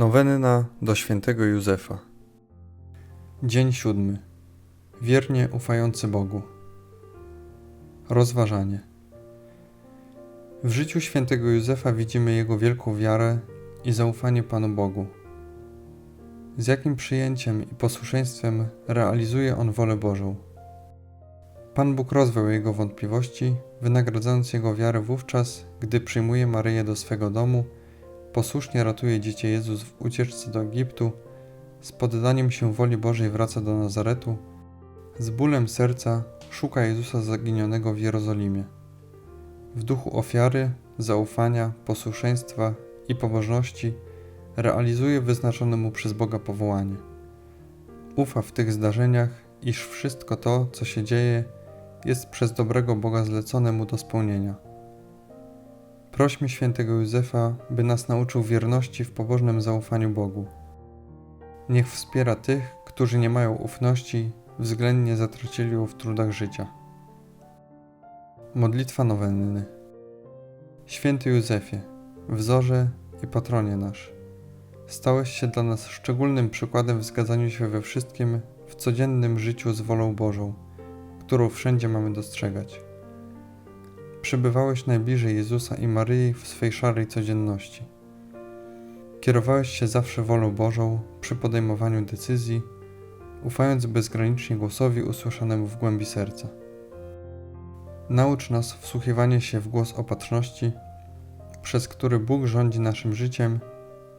Nowenna do świętego Józefa. Dzień siódmy. Wiernie ufający Bogu. Rozważanie. W życiu świętego Józefa widzimy jego wielką wiarę i zaufanie Panu Bogu. Z jakim przyjęciem i posłuszeństwem realizuje on wolę Bożą. Pan Bóg rozwiał jego wątpliwości, wynagradzając jego wiarę wówczas, gdy przyjmuje Maryję do swego domu – posłusznie ratuje dziecię Jezus w ucieczce do Egiptu, z poddaniem się woli Bożej wraca do Nazaretu, z bólem serca szuka Jezusa zaginionego w Jerozolimie. W duchu ofiary, zaufania, posłuszeństwa i pobożności realizuje wyznaczone mu przez Boga powołanie. Ufa w tych zdarzeniach, iż wszystko to, co się dzieje, jest przez dobrego Boga zlecone mu do spełnienia. Prośmy świętego Józefa, by nas nauczył wierności w pobożnym zaufaniu Bogu. Niech wspiera tych, którzy nie mają ufności, względnie zatracili ją w trudach życia. Modlitwa nowenny. Święty Józefie, wzorze i patronie nasz, stałeś się dla nas szczególnym przykładem w zgadzaniu się we wszystkim w codziennym życiu z wolą Bożą, którą wszędzie mamy dostrzegać przebywałeś najbliżej Jezusa i Maryi w swej szarej codzienności. Kierowałeś się zawsze wolą Bożą przy podejmowaniu decyzji, ufając bezgranicznie głosowi usłyszanemu w głębi serca. Naucz nas wsłuchiwania się w głos opatrzności, przez który Bóg rządzi naszym życiem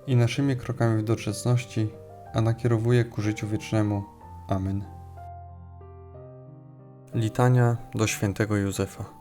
i naszymi krokami w doczesności, a nakierowuje ku życiu wiecznemu. Amen. Litania do świętego Józefa.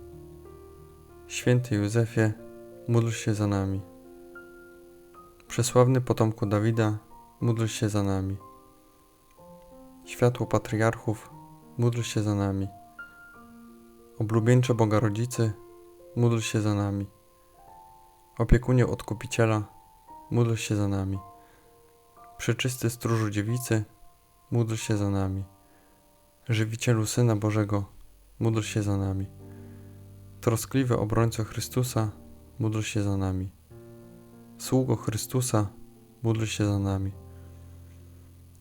Święty Józefie, módl się za nami. Przesławny potomku Dawida, módl się za nami. Światło patriarchów, módl się za nami. Oblubieńcze Boga Rodzicy, módl się za nami. Opiekunie Odkupiciela, módl się za nami. Przeczysty Stróżu Dziewicy, módl się za nami. Żywicielu Syna Bożego, módl się za nami. Troskliwy obrońco Chrystusa, módl się za nami. Sługo Chrystusa, módl się za nami.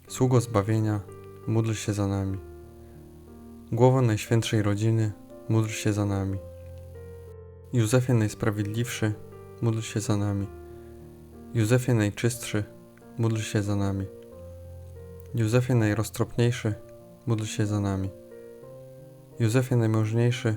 Sługo zbawienia, módl się za nami. Głowa Najświętszej Rodziny, módl się za nami. Józefie Najsprawiedliwszy, módl się za nami. Józefie Najczystszy, módl się za nami. Józefie Najroztropniejszy, módl się za nami. Józefie Najmożniejszy,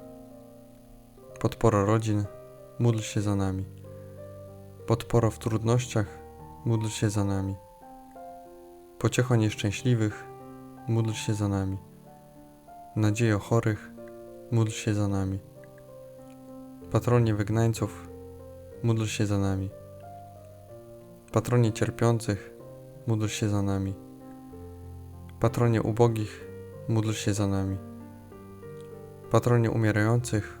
podpora rodzin, módl się za nami. Podpora w trudnościach, módl się za nami. Pociecho nieszczęśliwych, módl się za nami. Nadziejo chorych, módl się za nami. Patronie wygnańców, módl się za nami. Patronie cierpiących, módl się za nami. Patronie ubogich, módl się za nami. Patronie umierających,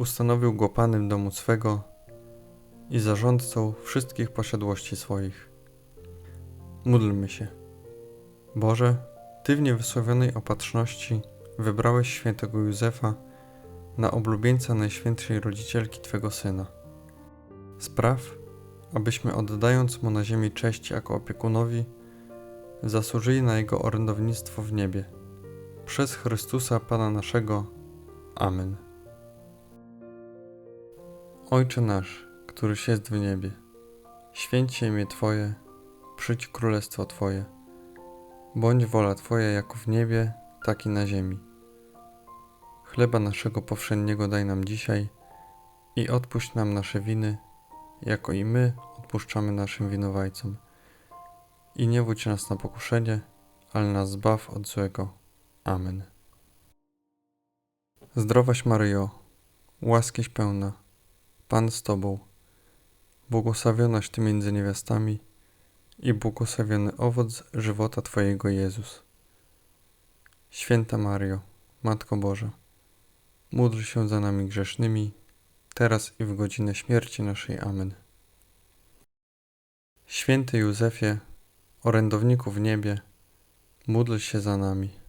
ustanowił go panem domu swego i zarządcą wszystkich posiadłości swoich. Módlmy się. Boże, Ty w niewysłowionej opatrzności wybrałeś świętego Józefa na oblubieńca Najświętszej Rodzicielki Twego Syna. Spraw, abyśmy oddając Mu na ziemi cześć jako opiekunowi, zasłużyli na Jego orędownictwo w niebie. Przez Chrystusa Pana naszego. Amen. Ojcze nasz, któryś jest w niebie, święć się imię Twoje, przyjdź królestwo Twoje. Bądź wola Twoja jako w niebie, tak i na ziemi. Chleba naszego powszedniego daj nam dzisiaj i odpuść nam nasze winy, jako i my odpuszczamy naszym winowajcom. I nie wódź nas na pokuszenie, ale nas zbaw od złego. Amen. Zdrowaś Maryjo, łaskiś pełna, Pan z Tobą, błogosławionaś Ty między niewiastami i błogosławiony owoc żywota Twojego Jezus. Święta Mario, Matko Boża, módl się za nami grzesznymi, teraz i w godzinę śmierci naszej. Amen. Święty Józefie, orędowniku w niebie, módl się za nami.